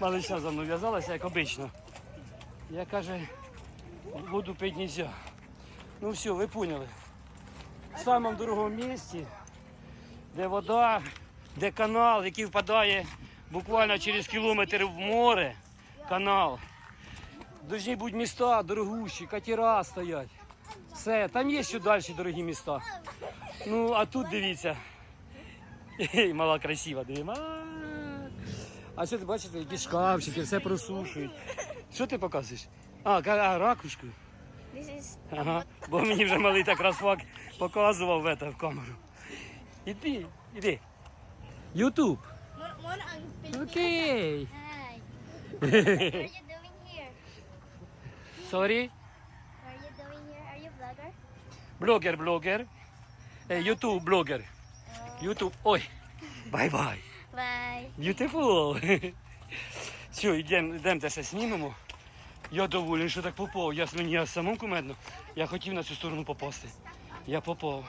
Малична за мною в'язалася, як обично. Я каже, воду пити нельзя. Ну все, ви поняли. В самому дорогому місці, де вода, де канал, який впадає буквально через кілометр в море, канал. Должні бути міста дорогущі, катера стоять. Все, там є ще далі дорогі міста. Ну, а тут дивіться. Мала красива, дивимо. А ти бачите, які шкафчики, все просушують. Що ти показуєш? А, ка- а ракушку. Ага. Бо мені вже малий так розфак показував в, это, в камеру. Іди, іди. Ютуб. Окей. Hi. What are you doing here? Сорі. What are you doing here? Are you vlogger? Блогер, блогер. Ютуб, блогер. Ютуб. Ой. Бай-бай. Bye. Beautiful. Все, йдемо, йдемо ще знімемо. Я доволен, що так попав. Я мені самому кумедно. Я хотів на цю сторону попасти. Я попав.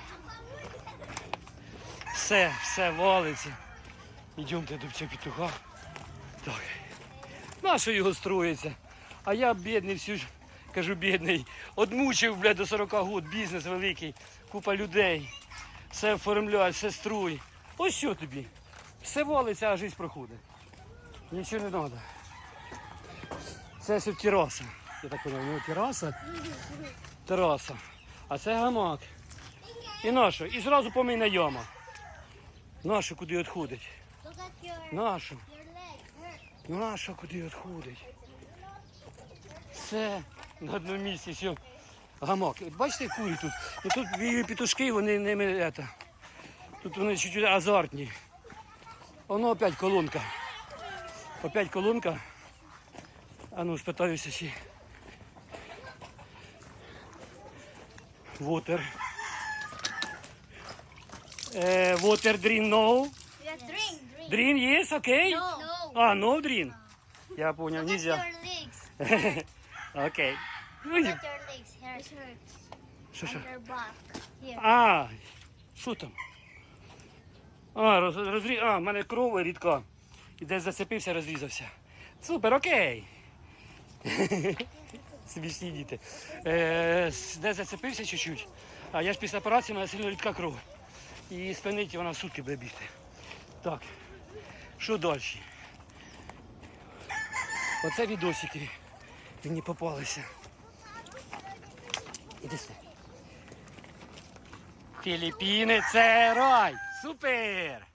Все, все валиться. Йдемте до цього петуха. Так. Нащо його строїться? А я бідний всю ж, кажу бідний, одмучив, блядь, до 40 років, бізнес великий, купа людей. Все оформляє, все струй. Ось що тобі. Все валиться, а життя проходить. Нічого не треба. Це все тераса. Я так поняв, у нього тераса. Тераса. А це гамак. І нащо? І зразу помийна яма. Нащо куди відходить? Leg. Hurt. Нащо куди відходить? Все на одному місці, все. Гамак. Бачите, курі тут. І тут і петушки, вони не ми- Тут вони чуть-чуть азартні. Воно опять колонка. Опять колонка. А ну, спитаюся ще. Water. Е, water drink no. Drink yes, окей? No. No. А, no drink. Я понял, нельзя. your legs. Окей. Ну, Look ні. at your legs. Here. This hurts. Що, що? On your back. Here. А, що там? А, роз, розрі... а, в мене кров рідка. І десь зацепився, розрізався. Супер, окей. Смішні діти. Е, десь зацепився чуть-чуть. А я ж після операції у мене сильно рідка кров. І спинить вона в сутки буде бігти. Так. Що далі? Оце відосики. Мені попалися. Іди сюди. Філіппіни це рай! Супер!